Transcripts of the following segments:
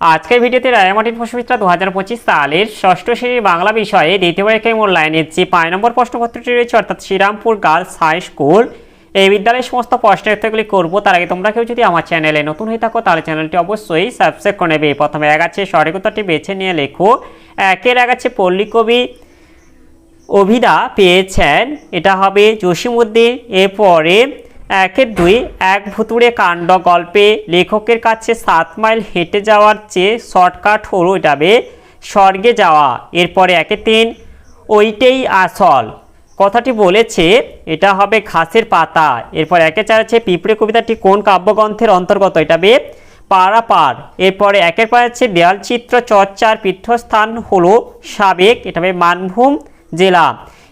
আজকের ভিডিওতে রায়ামাটির প্রশ্নবিত্রা দু হাজার পঁচিশ সালের ষষ্ঠ শ্রেণির বাংলা বিষয়ে দ্বিতীয় পরীক্ষায় মূল্যায়নের যে পাঁচ নম্বর প্রশ্নপত্রটি রয়েছে, অর্থাৎ শ্রীরামপুর গার্লস হাই স্কুল। এই বিদ্যালয়ের সমস্ত প্রশ্নের উত্তরগুলি করব, তার আগে তোমরা কেউ যদি আমার চ্যানেলে নতুন হয়ে থাকো, তাহলে চ্যানেলটি অবশ্যই সাবস্ক্রাইব করে নেবে। প্রথমে এক আছে, সঠিক উত্তরটি বেছে নিয়ে লেখো। একের এক আছে পল্লী কবি অভিদা পেয়েছেন। এটা হবে জসিমুদ্দিন এরপরে একের দুই, এক ভুতুড়ে কাণ্ড গল্পে লেখকের কাছে সাত মাইল হেঁটে যাওয়ার চেয়ে শর্টকাট হলো হবে স্বর্গে যাওয়া, এরপরে একে তিন, ওইটাই আসল। কথাটি বলেছে, এটা হবে ঘাসের পাতা। এরপর একে চার পিঁপড়ে কবিতাটি কোন কাব্যগ্রন্থের অন্তর্গত, এটা হবে পাড়াপাড় এরপরে একের পর আছে দেয়ালচিত্র চর্চার পীঠস্থান হলো সাবেক, এটা হবে মানভূম জেলা।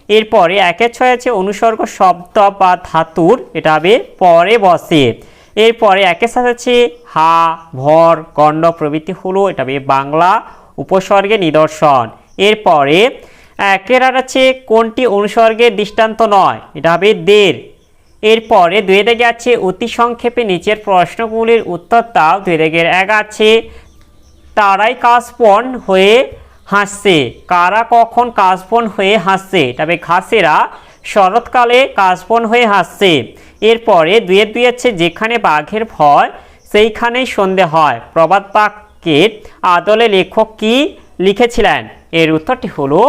এরপরে একের ছয় আছে অনুসর্গ শব্দ বা ধাতুর, এটা হবে পরে বসে। এরপরে একের সাথে আছে হা, ভর, গণ্ড, প্রভৃতি হলো, এটা হবে বাংলা উপসর্গে নিদর্শন। এরপরে একের আর আছে কোনটি অনুসর্গের দৃষ্টান্ত নয়, এটা হবে দের এরপরে দুই দিকে আছে অতি সংক্ষেপে নিচের প্রশ্নগুলির উত্তর তাও দুই দিকের এক আছে, তারাই কাশবন হয়ে হাসছে কারা কখন কাশবন হয়ে হাসছে তবে ঘাসেরা শরৎকালে কাশবন হয়ে হাসছে এরপরে দুয়ের দুই আছে যেখানে বাঘের ভয়, সেইখানেই সন্ধে হয়। প্রবাদ বাক্যের আদলে লেখক কি লিখেছিলেন? এর উত্তরটি হলো,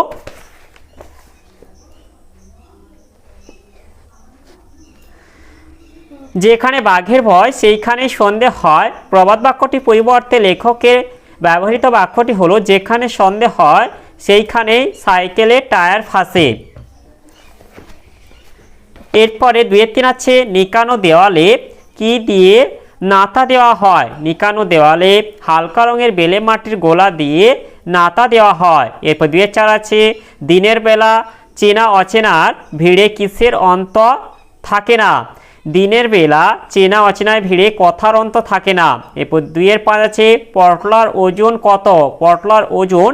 যেখানে বাঘের ভয় সেইখানে সন্ধে হয়। প্রবাদ বাক্যটি পরিবর্তে লেখকের ব্যবহৃত বাক্যটি হলো, যেখানে সন্ধে হয়, সেইখানেই সাইকেলের টায়ার ফাঁসে। এরপরে দুয়ের তিন আছে, নিকানো দেওয়ালে কি দিয়ে নাতা দেওয়া হয়? নিকানো দেওয়ালে হালকা রঙের বেলে মাটির গোলা দিয়ে নাতা দেওয়া হয়। এরপর দুয়ের চার আছে, দিনের বেলা চেনা অচেনার ভিড়ে কিসের অন্ত থাকে না? দিনের বেলা চেনা অচেনায় ভিড়ে কথার অন্ত থাকে না। এরপর দুইয়ের পাঁচ আছে, পটলার ওজন কত? পটলার ওজন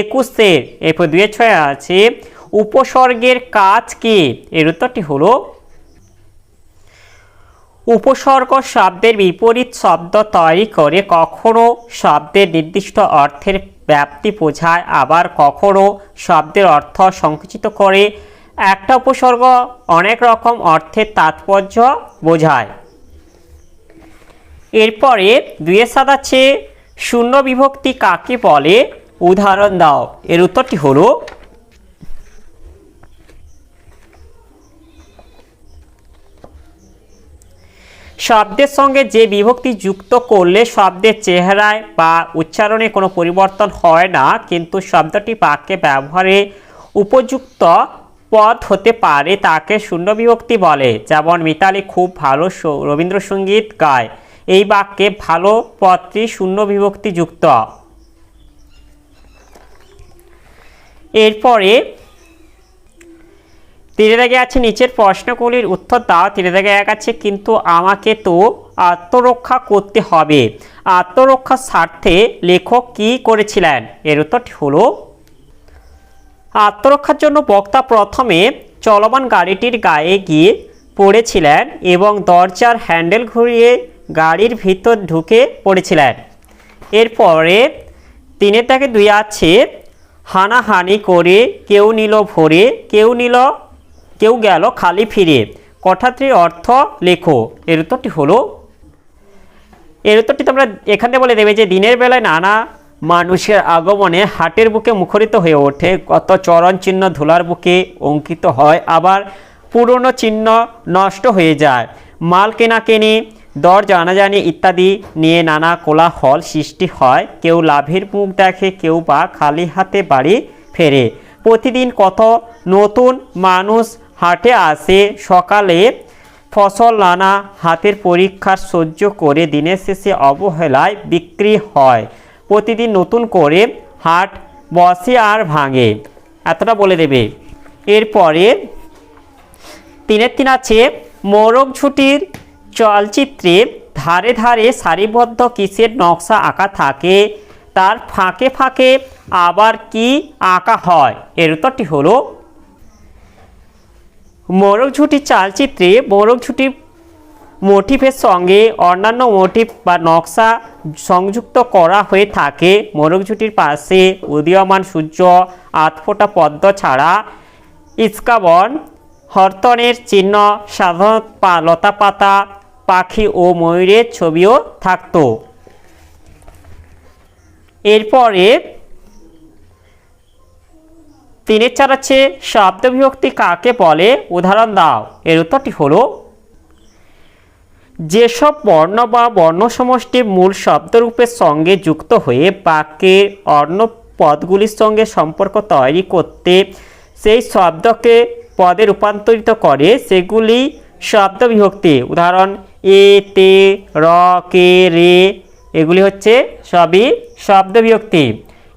একুশের এরপর দুইয়ের ছয় আছে, উপসর্গের কাজ কি? এর উত্তরটি হলো উপসর্গ শব্দের বিপরীত শব্দ তৈরি করে কখনো শব্দের নির্দিষ্ট অর্থের ব্যাপ্তি বোঝায়, আবার কখনো শব্দের অর্থ সংকুচিত করে একটা উপসর্গ অনেক রকম অর্থের তাৎপর্য বোঝায়। এরপরে দুয়ের সাত আছে শূন্য বিভক্তি কাকে বলে? উদাহরণ দাও। এর উত্তরটি হলো, শব্দের সঙ্গে যে বিভক্তি যুক্ত করলে শব্দের চেহারায় বা উচ্চারণে কোনো পরিবর্তন হয় না, কিন্তু শব্দটি বাক্যে ব্যবহারে উপযুক্ত পদ হতে পারে তাকে শূন্য বিভক্তি বলে। যেমন মিতালি খুব ভালো রবীন্দ্রসঙ্গীত গায়। এই বাক্যে ভালো পদটি শূন্য বিভক্তি যুক্ত। এরপরে তীরে দাগে আছে নিচের প্রশ্নগুলির উত্তর দাও। তীরে দাগে এক আছে, কিন্তু আমাকে তো আত্মরক্ষা করতে হবে। আত্মরক্ষার স্বার্থে লেখক কি করেছিলেন? এর উত্তরটি হলো আত্মরক্ষার জন্য বক্তা প্রথমে চলমান গাড়িটির গায়ে গিয়ে পড়েছিলেন এবং দরজার হ্যান্ডেল ঘুরিয়ে গাড়ির ভিতর ঢুকে পড়েছিলেন। এরপরে তিনের তাকে দুই আছে হানাহানি করে কেউ নিল ভরে, কেউ নিল, কেউ গেল খালি ফিরে। কথাটির অর্থ লেখো। এর উত্তরটি হলো এর উত্তরটি তোমরা এখান বলে দেবে যে দিনের বেলায় নানা মানুষের আগমনে হাটের বুকে মুখরিত হয়ে ওঠে। কত চরণ চিহ্ন ধুলার বুকে অঙ্কিত হয়, আবার পুরনো চিহ্ন নষ্ট হয়ে যায়। মাল কেনা কেনাকেনি দর জানাজানি ইত্যাদি নিয়ে নানা কোলাহল সৃষ্টি হয়। কেউ লাভের মুখ দেখে, কেউ বা খালি হাতে বাড়ি ফেরে। প্রতিদিন কত নতুন মানুষ হাটে আসে, সকালে ফসল নানা হাতের পরীক্ষার সহ্য করে, দিনের শেষে অবহেলায় বিক্রি হয়। প্রতিদিন নতুন করে হাট বসে আর ভাঙে। এতটা বলে দেবে। এরপরে তিনের তিন আছে, মোরগ ঝুটির চলচ্চিত্রে ধারে ধারে সারিবদ্ধ কিসের নকশা আঁকা থাকে, তার ফাঁকে ফাঁকে আবার কি আঁকা হয়? এর উত্তরটি হলো মোরগঝুটি চালচিত্রে মোরগঝুটি মোটিভের সঙ্গে অন্যান্য মোটিভ বা নকশা সংযুক্ত করা হয়ে থাকে। মোরগঝুটির পাশে উদীয়মান সূর্য আতফোটা পদ্ম ছাড়া ইস্কাবন, হরতনের চিহ্ন, সাধারণ পা- লতাপাতা পাখি ও ময়ূরের ছবিও থাকতো। এরপরে তিনের চার আছে শব্দ বিভক্তি কাকে বলে? উদাহরণ দাও। এর উত্তরটি হলো যেসব বর্ণ বা বর্ণ সমষ্টি মূল শব্দরূপের সঙ্গে যুক্ত হয়ে বাক্যের অন্য পদগুলির সঙ্গে সম্পর্ক তৈরি করতে সেই শব্দকে পদে রূপান্তরিত করে, সেগুলি শব্দ বিভক্তি উদাহরণ, এ, তে, র, কে, রে, এগুলি হচ্ছে সবই শব্দ বিভক্তি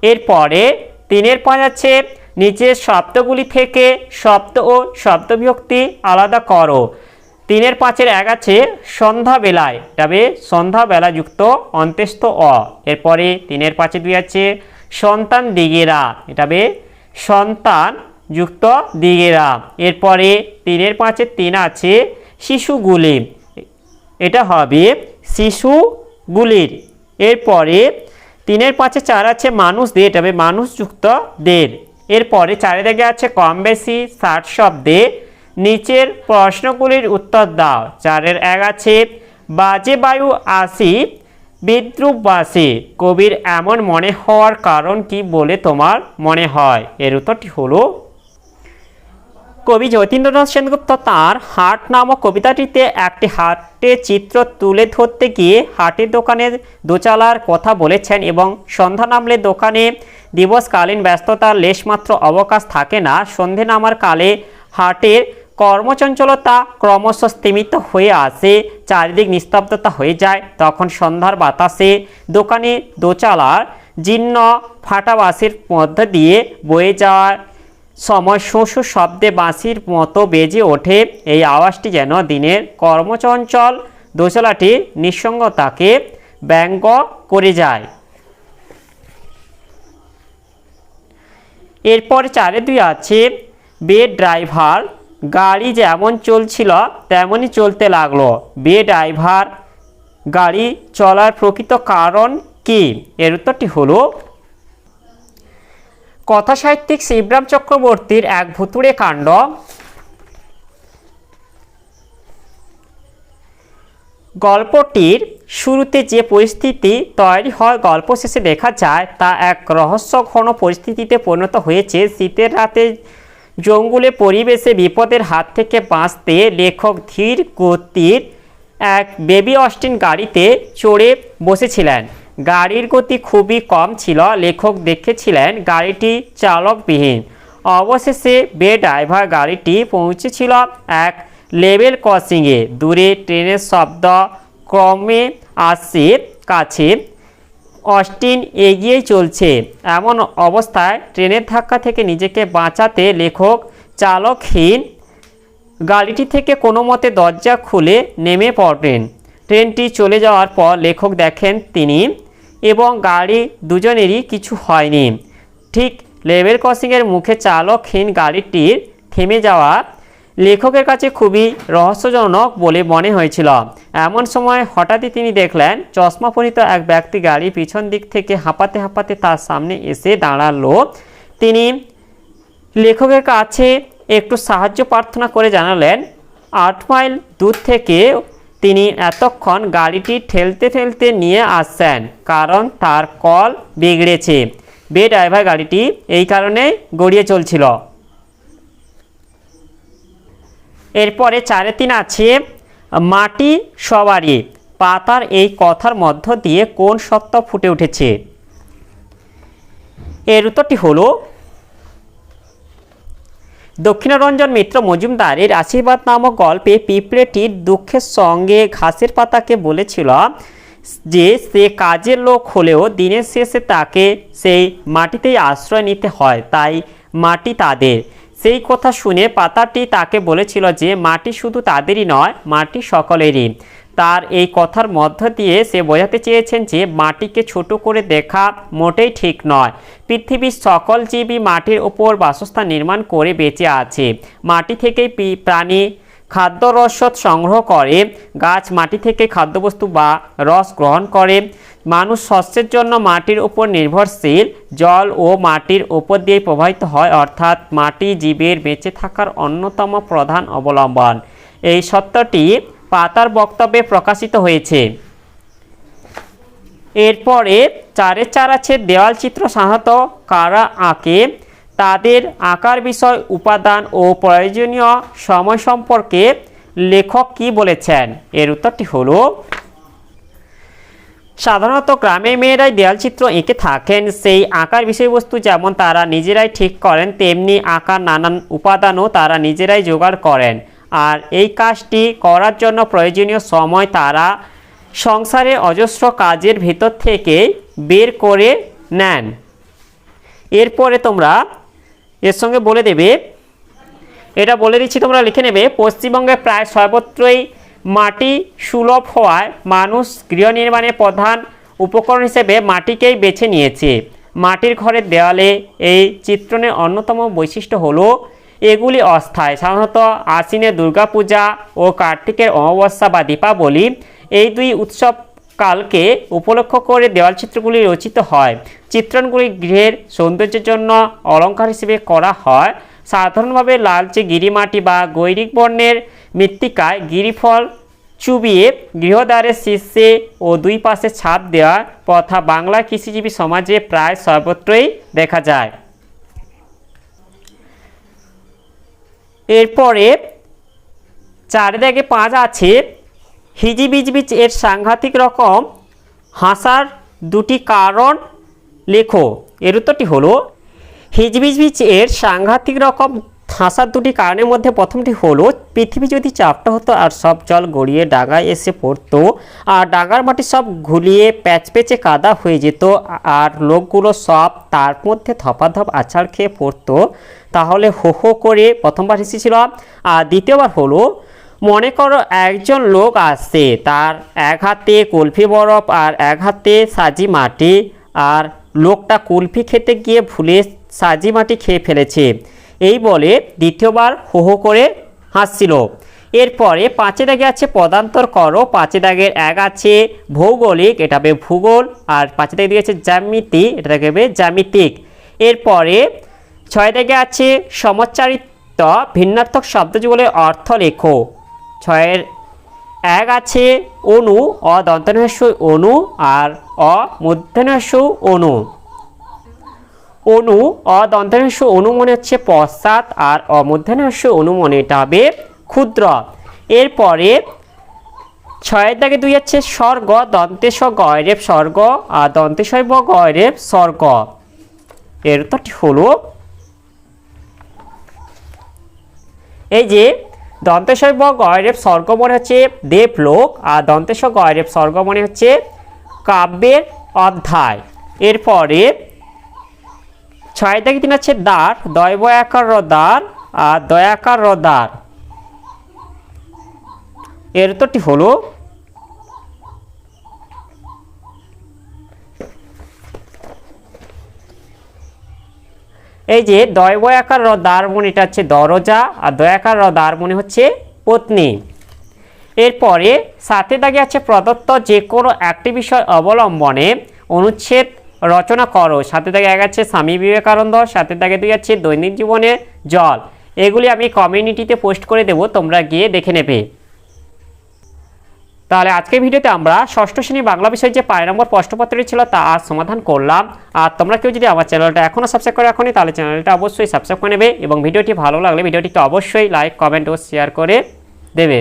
এরপরে তিনের পাঁচ আছে, নিচের শব্দগুলি থেকে শব্দ ও শব্দ বিভক্তি আলাদা করো। তিনের পাঁচের এক আছে সন্ধ্যাবেলায়, তবে সন্ধ্যাবেলা যুক্ত অন্ত্যেষ্ট অ। এরপরে তিনের পাঁচে দুই আছে সন্তান দিগেরা এটাবে সন্তান যুক্ত দিগেরা। এরপরে তিনের পাঁচের তিন আছে শিশুগুলি, এটা হবে শিশুগুলির। এরপরে তিনের পাঁচে চার আছে মানুষদের এটা হবে মানুষযুক্ত দের এরপরে চারে দিকে আছে কম বেশি, ষাট শব্দে নিচের প্রশ্নগুলির উত্তর দাও। চারের এক আছে, বাজে বায়ু আসি, বিদ্রুপ বাসে। কবির এমন মনে হওয়ার কারণ কি বলে তোমার মনে হয়? এর উত্তরটি হলো, কবি যতীন্দ্রনাথ সেনগুপ্ত তাঁর হাট নামক কবিতাটিতে একটি হাটের চিত্র তুলে ধরতে গিয়ে হাটের দোকানের দোচালার কথা বলেছেন এবং সন্ধ্যা নামলে দোকানে দিবসকালীন ব্যস্ততার লেশমাত্র অবকাশ থাকে না। সন্ধে নামার কালে হাটের কর্মচঞ্চলতা ক্রমশ স্তীমিত হয়ে আসে, চারিদিক নিস্তব্ধতা হয়ে যায়। তখন সন্ধ্যার বাতাসে দোকানে দোচালার জীর্ণ ফাটা বাঁশির মধ্য দিয়ে বয়ে যাওয়ার সময় শোষ শব্দে বাঁশির মতো বেজে ওঠে। এই আওয়াজটি যেন দিনের কর্মচঞ্চল দোচলাটির নিঃসঙ্গতাকে ব্যঙ্গ করে যায়। এরপর চারে দুই আছে বে ড্রাইভার গাড়ি যেমন চলছিল, তেমনই চলতে লাগল। বে ড্রাইভার, গাড়ি চলার প্রকৃত কারণ কি? এর উত্তরটি হলো, কথাসাহিত্যিক শিবরাম চক্রবর্তীর এক ভুতুড়ে কাণ্ড। গল্পটির শুরুতে যে পরিস্থিতি তৈরি হয়, গল্প শেষে দেখা যায়, তা এক রহস্যঘন পরিস্থিতিতে পরিণত হয়েছে। শীতের রাতে জঙ্গলে পরিবেশে বিপদের হাত থেকে বাঁচতে লেখক ধীর গতির এক বেবি অস্টিন গাড়িতে চড়ে বসেছিলেন। গাড়ির গতি খুবই কম ছিল, লেখক দেখেছিলেন গাড়িটি চালকবিহীন। অবশেষে বে ড্রাইভার গাড়িটি পৌঁছেছিল এক লেভেল ক্রসিংয়ে। দূরে ট্রেনের শব্দ ক্রমে আসছে কাছে অস্টিন এগিয়েই চলছে। এমন অবস্থায় ট্রেনের ধাক্কা থেকে নিজেকে বাঁচাতে লেখক চালকহীন গাড়িটি থেকে কোনো মতে দরজা খুলে নেমে পড়েন ট্রেনটি চলে যাওয়ার পর লেখক দেখেন তিনি এবং গাড়ি দুজনেরই কিছু হয়নি। ঠিক লেভেল ক্রসিংয়ের মুখে চালকহীন গাড়িটির থেমে যাওয়া লেখকের কাছে খুবই রহস্যজনক বলে মনে হয়েছিল। এমন সময় হঠাৎই তিনি দেখলেন চশমা পরিত এক ব্যক্তি গাড়ি পিছন দিক থেকে হাঁপাতে হাঁপাতে তার সামনে এসে দাঁড়াল। তিনি লেখকের কাছে একটু সাহায্য প্রার্থনা করে জানালেন, আট মাইল দূর থেকে তিনি এতক্ষণ গাড়িটি ঠেলতে ঠেলতে নিয়ে আসছেন, কারণ তার কল বিগড়েছে। বে ড্রাইভার গাড়িটি এই কারণে গড়িয়ে চলছিল। এরপরে চারে তিন আছে, মাটি সবারই। পাতার এই কথার মধ্য দিয়ে কোন সত্য ফুটে উঠেছে? এর উত্তরটি হলো, দক্ষিণারঞ্জন মিত্র মজুমদারের আশীর্বাদ নামক গল্পে পিঁপড়েটির দুঃখের সঙ্গে ঘাসের পাতাকে বলেছিল যে সে কাজের লোক হলেও দিনের শেষে তাকে সেই মাটিতেই আশ্রয় নিতে হয়, তাই মাটি তাদের। সেই কথা শুনে পাতাটি তাকে বলেছিল যে, মাটি শুধু তাদেরই নয়, মাটি সকলেরই। তার এই কথার মধ্য দিয়ে সে বোঝাতে চেয়েছেন যে, মাটিকে ছোট করে দেখা মোটেই ঠিক নয়। পৃথিবীর সকল জীবই মাটির ওপর বাসস্থান নির্মাণ করে বেঁচে আছে। মাটি থেকেই প্রাণী খাদ্য রসদ সংগ্রহ করে, গাছ মাটি থেকে খাদ্যবস্তু বা রস গ্রহণ করে। মানুষ শস্যের জন্য মাটির উপর নির্ভরশীল, জল ও মাটির উপর দিয়ে প্রবাহিত হয়, অর্থাৎ মাটি জীবের বেঁচে থাকার অন্যতম প্রধান অবলম্বন। এই সত্যটি পাতার বক্তব্যে প্রকাশিত হয়েছে। এরপরে চারের চার আছে দেওয়াল চিত্র সাধারণত কারা আঁকে তাদের আঁকার বিষয়, উপাদান ও প্রয়োজনীয় সময় সম্পর্কে লেখক কি বলেছেন? এর উত্তরটি হলো, সাধারণত গ্রামের মেয়েরাই দেয়ালচিত্র এঁকে থাকেন। সেই আঁকার বিষয়বস্তু যেমন তারা নিজেরাই ঠিক করেন, তেমনি আঁকার নানান উপাদানও তারা নিজেরাই জোগাড় করেন। আর এই কাজটি করার জন্য প্রয়োজনীয় সময় তারা সংসারে অজস্র কাজের ভেতর থেকে বের করে নেন। এরপরে তোমরা এর সঙ্গে বলে দেবে, এটা বলে দিচ্ছি তোমরা লিখে নেবে পশ্চিমবঙ্গে প্রায় সর্বত্রই মাটি সুলভ হওয়ায় মানুষ গৃহ নির্মাণের প্রধান উপকরণ হিসেবে মাটিকেই বেছে নিয়েছে। মাটির ঘরের দেওয়ালে এই চিত্রণের অন্যতম বৈশিষ্ট্য হলো, এগুলি অস্থায়। সাধারণত আশ্বিনের দুর্গাপূজা ও কার্তিকের অমাবস্যা বা দীপাবলি এই দুই উৎসব কালকে উপলক্ষ করে দেওয়াল চিত্রগুলি রচিত হয়। চিত্রণগুলি গৃহের সৌন্দর্যের জন্য অলংকার হিসেবে করা হয়। সাধারণভাবে লালচে গিরিমাটি বা গৈরিক বর্ণের মৃত্তিকায় গিরিফল চুবিয়ে গৃহদ্বারের শীর্ষে ও দুই পাশে ছাদ দেওয়া প্রথা বাংলা কৃষিজীবী সমাজে প্রায় সর্বত্রই দেখা যায়। এরপরে চারিদিকে পাঁচ আছে হিজিবিজবিজ এর সাংঘাতিক রকম হাসার দুটি কারণ লেখো। এর উত্তরটি হলো, হিজবিজবিজ এর সাংঘাতিক রকম হাসার দুটি কারণের মধ্যে প্রথমটি হলো, পৃথিবী যদি চাপটা হতো আর সব জল গড়িয়ে ডাঙায় এসে পড়তো আর ডাঙার মাটি সব ঘুলিয়ে প্যাচপেচে কাদা হয়ে যেত আর লোকগুলো সব তার মধ্যে ধপাধপ আছাড় খেয়ে পড়তো, তাহলে হো হো করে প্রথমবার এসেছিল। আর দ্বিতীয়বার হলো মনে করো একজন লোক আসছে তার এক হাতে কুলফি বরফ আর এক হাতে সাজি মাটি, আর লোকটা কুলফি খেতে গিয়ে ভুলে সাজি মাটি খেয়ে ফেলেছে। এই বলে দ্বিতীয়বার হো হো করে হাসছিল। এরপরে পাঁচে দাগে আছে পদান্তর করো, পাঁচে দাগের এক আছে ভৌগোলিক, এটা হবে ভূগোল, আর পাঁচে দাগে দিয়েছে জ্যামিতি, এটা থাকবে জ্যামিতিক। এরপরে ছয় দাগে আছে সমচ্চারিত ভিন্নার্থক শব্দযুগলের অর্থ লেখো। ছয়ের এক আছে অনু, অ অনু, আর অ মূর্ধন্যস্য অনু। অনু অদন্তনস্য অনু মনে হচ্ছে পশ্চাৎ, আর অমূর্ধন্যস্য অনু মনে এটা হবে ক্ষুদ্র। এরপরে ছয়ের দাগে দুই আছে স্বর্গ দন্তেশ গয়রেব স্বর্গ, আর দন্তেশৈব গয়রেব স্বর্গ। এর উত্তরটি হলো, এই যে দন্তেশৈব গয়রেব স্বর্গ মনে হচ্ছে দেবলোক, আর দন্তেশ গয়রেব স্বর্গ মনে হচ্ছে কাব্যের অধ্যায়। এরপরে ছয় থেকে তিন হচ্ছে দ্বার দয়ব একার দ্বার, আর দয়াকার দ্বার। এর তোটি হলো এই যে দয়বয়াকার র দ্বার মনে এটা হচ্ছে দরজা, আর দয়াকার র দ্বার মনে হচ্ছে পত্নী। এরপরে সাথে দাগে আছে প্রদত্ত যে কোনো একটি বিষয় অবলম্বনে অনুচ্ছেদ রচনা করো। সাথে দাগে এক আছে স্বামী বিবেকানন্দ, সাথে দাগে দুই আছে দৈনিক জীবনে জল। এগুলি আমি কমিউনিটিতে পোস্ট করে দেব, তোমরা গিয়ে দেখে নেবে। তাহলে আজকে ভিডিওতে আমরা ষষ্ঠ শ্রেণি বাংলা বিষয়ের যে পাঁচ নম্বর প্রশ্নপত্রটি ছিল তা আজ সমাধান করলাম। আর তোমরা কেউ যদি আমার চ্যানেলটা এখনও সাবস্ক্রাইব করে রাখনি, তাহলে চ্যানেলটা অবশ্যই সাবস্ক্রাইব করে নেবে এবং ভিডিওটি ভালো লাগলে ভিডিওটিকে অবশ্যই লাইক কমেন্ট ও শেয়ার করে দেবে।